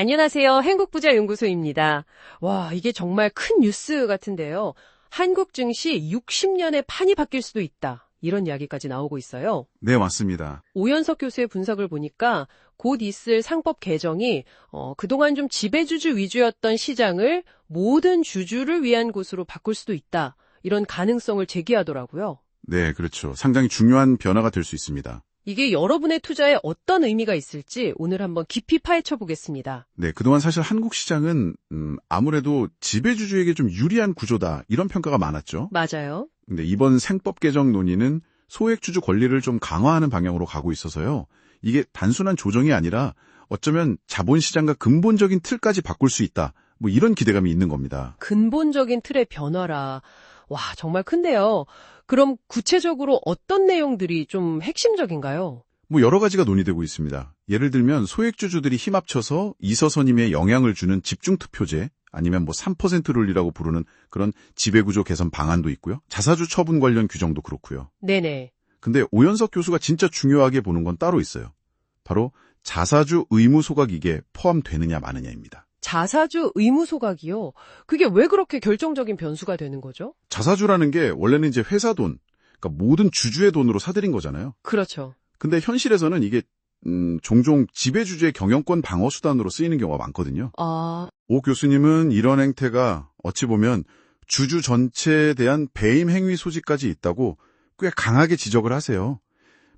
안녕하세요. 행복부자연구소입니다. 와, 이게 정말 큰 뉴스 같은데요. 한국 증시 60년의 판이 바뀔 수도 있다. 이런 이야기까지 나오고 있어요. 네, 맞습니다. 오연석 교수의 분석을 보니까 곧 있을 상법 개정이 어, 그동안 좀 지배주주 위주였던 시장을 모든 주주를 위한 곳으로 바꿀 수도 있다. 이런 가능성을 제기하더라고요. 네, 그렇죠. 상당히 중요한 변화가 될 수 있습니다. 이게 여러분의 투자에 어떤 의미가 있을지 오늘 한번 깊이 파헤쳐 보겠습니다. 네, 그동안 사실 한국 시장은 음, 아무래도 지배주주에게 좀 유리한 구조다 이런 평가가 많았죠. 맞아요. 근데 이번 생법 개정 논의는 소액주주 권리를 좀 강화하는 방향으로 가고 있어서요. 이게 단순한 조정이 아니라 어쩌면 자본시장과 근본적인 틀까지 바꿀 수 있다. 뭐 이런 기대감이 있는 겁니다. 근본적인 틀의 변화라. 와, 정말 큰데요. 그럼 구체적으로 어떤 내용들이 좀 핵심적인가요? 뭐 여러 가지가 논의되고 있습니다. 예를 들면 소액주주들이 힘합쳐서 이서선임에 영향을 주는 집중투표제 아니면 뭐 3% 룰이라고 부르는 그런 지배구조 개선 방안도 있고요. 자사주 처분 관련 규정도 그렇고요. 네네. 근데 오연석 교수가 진짜 중요하게 보는 건 따로 있어요. 바로 자사주 의무 소각 이게 포함되느냐 마느냐입니다. 자사주 의무 소각이요. 그게 왜 그렇게 결정적인 변수가 되는 거죠? 자사주라는 게 원래는 이제 회사 돈, 그러니까 모든 주주의 돈으로 사들인 거잖아요. 그렇죠. 근데 현실에서는 이게 음, 종종 지배주주의 경영권 방어 수단으로 쓰이는 경우가 많거든요. 아, 오 교수님은 이런 행태가 어찌 보면 주주 전체에 대한 배임 행위 소지까지 있다고 꽤 강하게 지적을 하세요.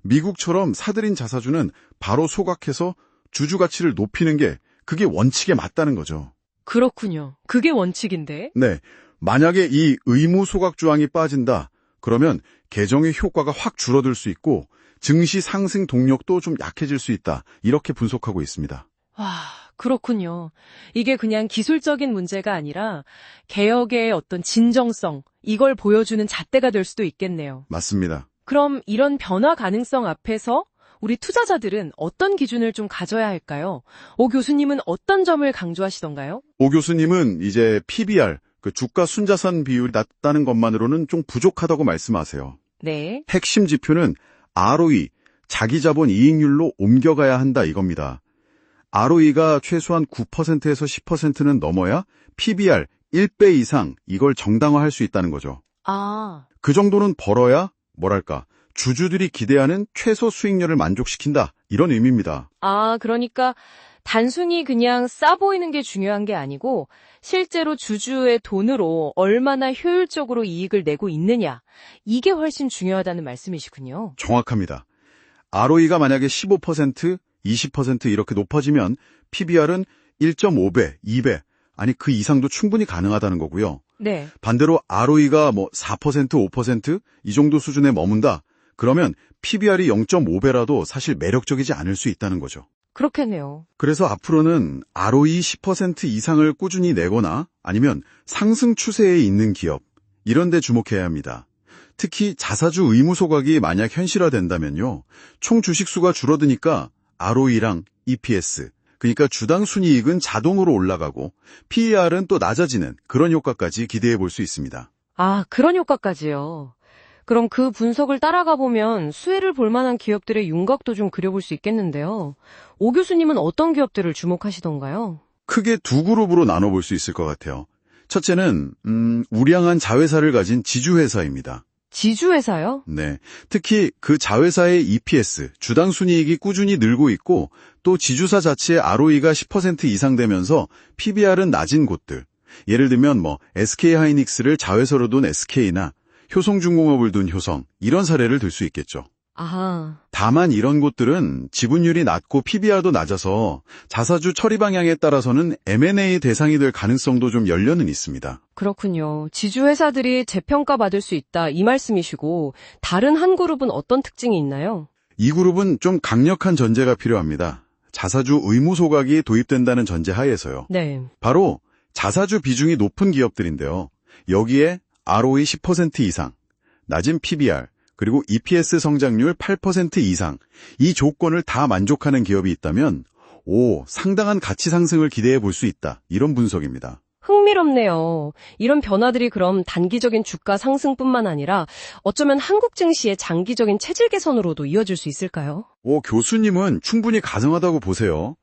미국처럼 사들인 자사주는 바로 소각해서 주주 가치를 높이는 게 그게 원칙에 맞다는 거죠. 그렇군요. 그게 원칙인데. 네. 만약에 이 의무 소각 조항이 빠진다. 그러면 개정의 효과가 확 줄어들 수 있고 증시 상승 동력도 좀 약해질 수 있다. 이렇게 분석하고 있습니다. 와, 그렇군요. 이게 그냥 기술적인 문제가 아니라 개혁의 어떤 진정성, 이걸 보여주는 잣대가 될 수도 있겠네요. 맞습니다. 그럼 이런 변화 가능성 앞에서 우리 투자자들은 어떤 기준을 좀 가져야 할까요? 오 교수님은 어떤 점을 강조하시던가요? 오 교수님은 이제 PBR, 그 주가 순자산 비율이 낮다는 것만으로는 좀 부족하다고 말씀하세요. 네. 핵심 지표는 ROE, 자기자본 이익률로 옮겨가야 한다 이겁니다. ROE가 최소한 9%에서 10%는 넘어야 PBR 1배 이상 이걸 정당화할 수 있다는 거죠. 아, 그 정도는 벌어야 뭐랄까 주주들이 기대하는 최소 수익률을 만족시킨다 이런 의미입니다. 아, 그러니까 단순히 그냥 싸 보이는 게 중요한 게 아니고 실제로 주주의 돈으로 얼마나 효율적으로 이익을 내고 있느냐. 이게 훨씬 중요하다는 말씀이시군요. 정확합니다. ROE가 만약에 15%, 20% 이렇게 높아지면 PBR은 1.5배, 2배, 아니 그 이상도 충분히 가능하다는 거고요. 네. 반대로 ROE가 뭐 4%, 5%이 정도 수준에 머문다. 그러면 PBR이 0.5배라도 사실 매력적이지 않을 수 있다는 거죠. 그렇겠네요. 그래서 앞으로는 ROE 10% 이상을 꾸준히 내거나 아니면 상승 추세에 있는 기업 이런 데 주목해야 합니다. 특히 자사주 의무 소각이 만약 현실화된다면요. 총 주식수가 줄어드니까 ROE랑 EPS 그러니까 주당 순이익은 자동으로 올라가고 PER은 또 낮아지는 그런 효과까지 기대해 볼 수 있습니다. 아, 그런 효과까지요. 그럼 그 분석을 따라가 보면 수혜를 볼 만한 기업들의 윤곽도 좀 그려볼 수 있겠는데요. 오 교수님은 어떤 기업들을 주목하시던가요? 크게 두 그룹으로 나눠볼 수 있을 것 같아요. 첫째는 음, 우량한 자회사를 가진 지주회사입니다. 지주회사요? 네. 특히 그 자회사의 EPS, 주당 순이익이 꾸준히 늘고 있고 또 지주사 자체의 ROE가 10% 이상 되면서 PBR은 낮은 곳들. 예를 들면 뭐 SK하이닉스를 자회사로 둔 SK나 효성중공업을 둔 효성 이런 사례를 들 수 있겠죠. 아하. 다만 이런 곳들은 지분율이 낮고 PBR도 낮아서 자사주 처리 방향에 따라서는 M&A 대상이 될 가능성도 좀 열려는 있습니다. 그렇군요. 지주회사들이 재평가 받을 수 있다 이 말씀이시고 다른 한 그룹은 어떤 특징이 있나요? 이 그룹은 좀 강력한 전제가 필요합니다. 자사주 의무 소각이 도입된다는 전제 하에서요. 네. 바로 자사주 비중이 높은 기업들인데요. 여기에 ROE 10% 이상, 낮은 PBR, 그리고 EPS 성장률 8% 이상 이 조건을 다 만족하는 기업이 있다면 오, 상당한 가치 상승을 기대해 볼 수 있다. 이런 분석입니다. 흥미롭네요. 이런 변화들이 그럼 단기적인 주가 상승뿐만 아니라 어쩌면 한국 증시의 장기적인 체질 개선으로도 이어질 수 있을까요? 오, 교수님은 충분히 가능하다고 보세요.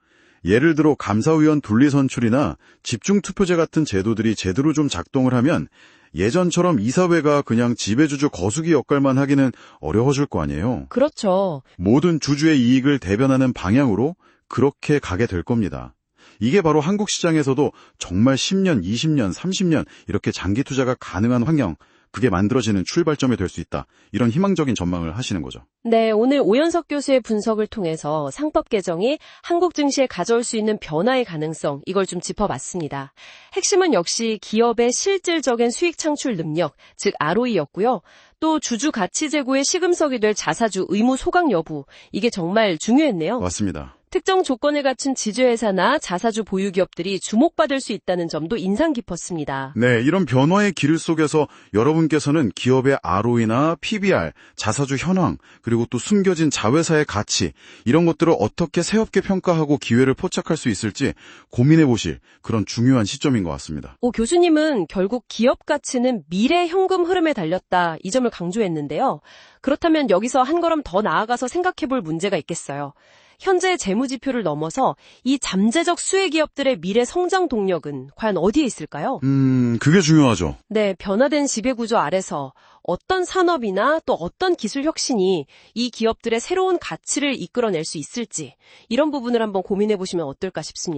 예를 들어 감사위원 분리선출이나 집중투표제 같은 제도들이 제대로 좀 작동을 하면 예전처럼 이사회가 그냥 지배주주 거수기 역할만 하기는 어려워질 거 아니에요. 그렇죠. 모든 주주의 이익을 대변하는 방향으로 그렇게 가게 될 겁니다. 이게 바로 한국 시장에서도 정말 10년, 20년, 30년 이렇게 장기 투자가 가능한 환경, 그게 만들어지는 출발점이 될 수 있다. 이런 희망적인 전망을 하시는 거죠. 네, 오늘 오연석 교수의 분석을 통해서 상법 개정이 한국 증시에 가져올 수 있는 변화의 가능성, 이걸 좀 짚어봤습니다. 핵심은 역시 기업의 실질적인 수익 창출 능력, 즉 ROE였고요. 또 주주 가치 제고의 시금석이 될 자사주 의무 소각 여부, 이게 정말 중요했네요. 맞습니다. 특정 조건을 갖춘 지주회사나 자사주 보유 기업들이 주목받을 수 있다는 점도 인상 깊었습니다. 네, 이런 변화의 길 속에서 여러분께서는 기업의 ROE나 PBR, 자사주 현황, 그리고 또 숨겨진 자회사의 가치, 이런 것들을 어떻게 새롭게 평가하고 기회를 포착할 수 있을지 고민해 보실 그런 중요한 시점인 것 같습니다. 오 교수님은 결국 기업 가치는 미래 현금 흐름에 달렸다 이 점을 강조했는데요. 그렇다면 여기서 한 걸음 더 나아가서 생각해 볼 문제가 있겠어요. 현재 재무 지표를 넘어서 이 잠재적 수혜 기업들의 미래 성장 동력은 과연 어디에 있을까요? 음, 그게 중요하죠. 네, 변화된 지배 구조 아래서 어떤 산업이나 또 어떤 기술 혁신이 이 기업들의 새로운 가치를 이끌어낼 수 있을지 이런 부분을 한번 고민해 보시면 어떨까 싶습니다.